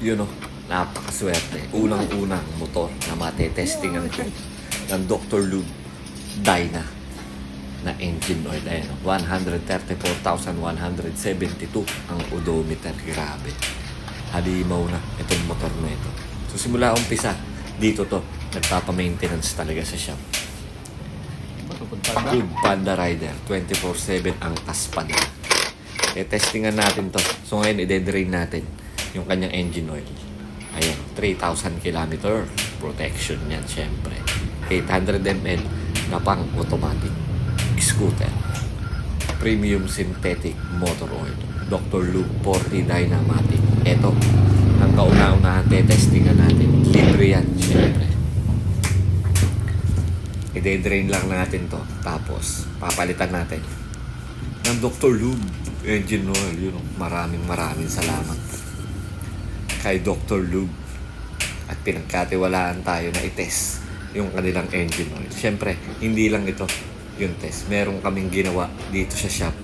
yun o, napakaswerte. Unang-unang motor na matetestingan ko ng Dr. Lube Dyna na engine oil. Ayan, o, 134,172 ang odometer. Grabe. Halimaw na itong motor na ito. So simula umpisa, dito to, nagpapa-maintenance talaga sa shop. Good Panda Rider, 24-7 ang kaspan. E testingan natin to. So ngayon, ide-drain natin yung kanyang engine oil. Ayan, 3,000 km protection yan, syempre. 800 ml na pang automatic scooter. Premium synthetic motor oil. Dr. Luke 40 Dynamatic. Ito, ang kauna-unahan testingan natin. Libre yan, syempre. I-drain lang natin to. Tapos, papalitan natin ng Dr. Lube engine oil. Yun, oh. maraming maraming salamat kay Dr. Lube. At pinagkatiwalaan tayo na i-test yung kanilang engine oil. Siyempre, hindi lang ito yung test. Meron kaming ginawa dito sa shop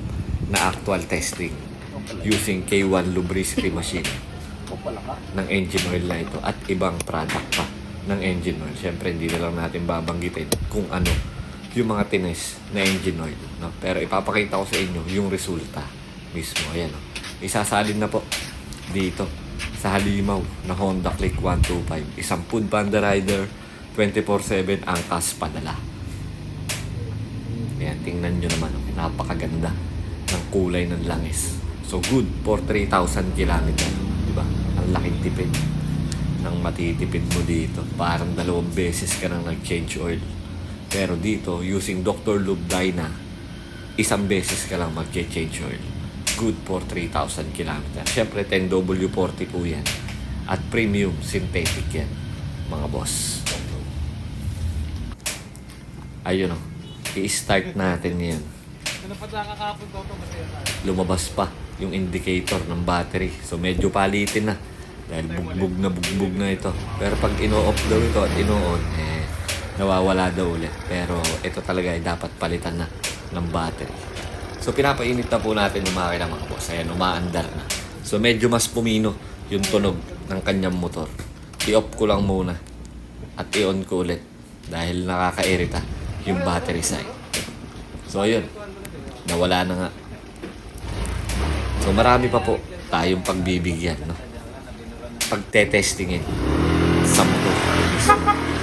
na actual testing using K1 lubricity machine ng engine oil na ito at ibang product pa ng engine oil. Siyempre, hindi na lang natin babanggitin kung ano yung mga tines na engine oil. No? Pero ipapakita ko sa inyo yung resulta mismo. Ayan, no? Isasalin na po dito sa halimaw na Honda Click 125. Isang food panda rider, 24-7 ang tas padala. Ayan, tingnan nyo naman. Napakaganda ng kulay ng langis. So good for 3,000 km. Diba? Ang laking tipid ng matitipid mo dito. Parang dalawang beses ka nang nag-change oil. Pero dito, using Dr. Lube Dyna, isang beses ka lang mag-change oil. Good for 3,000 km. Siyempre, 10W40 po yan. At premium synthetic yan, mga boss. Ayun o. I-start natin yan. Lumabas pa yung indicator ng battery. So medyo palitin na. Dahil bugbog na bugbog na ito. Pero pag ino-off daw ito at ino-on, eh, nawawala daw ulit. Pero ito talaga ay dapat palitan na ng battery. So pinapainit na po natin yung makina mga boss. Ayan, umaandar na. So medyo mas pumino yung tunog ng kanyang motor. I-off ko lang muna at i-on ko ulit dahil nakakairita yung battery side. So ayun, nawala na nga. So marami pa po tayong pagbibigyan, no? Pagtetestingin sa motor.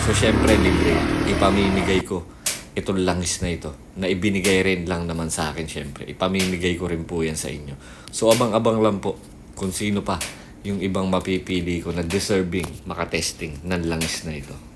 So syempre libre. Ipamimigay ko itong langis na ito na ibinigay rin lang naman sa akin syempre. Ipamimigay ko rin po yan sa inyo. So abang-abang lang po kung sino pa yung ibang mapipili ko na deserving makatesting ng langis na ito.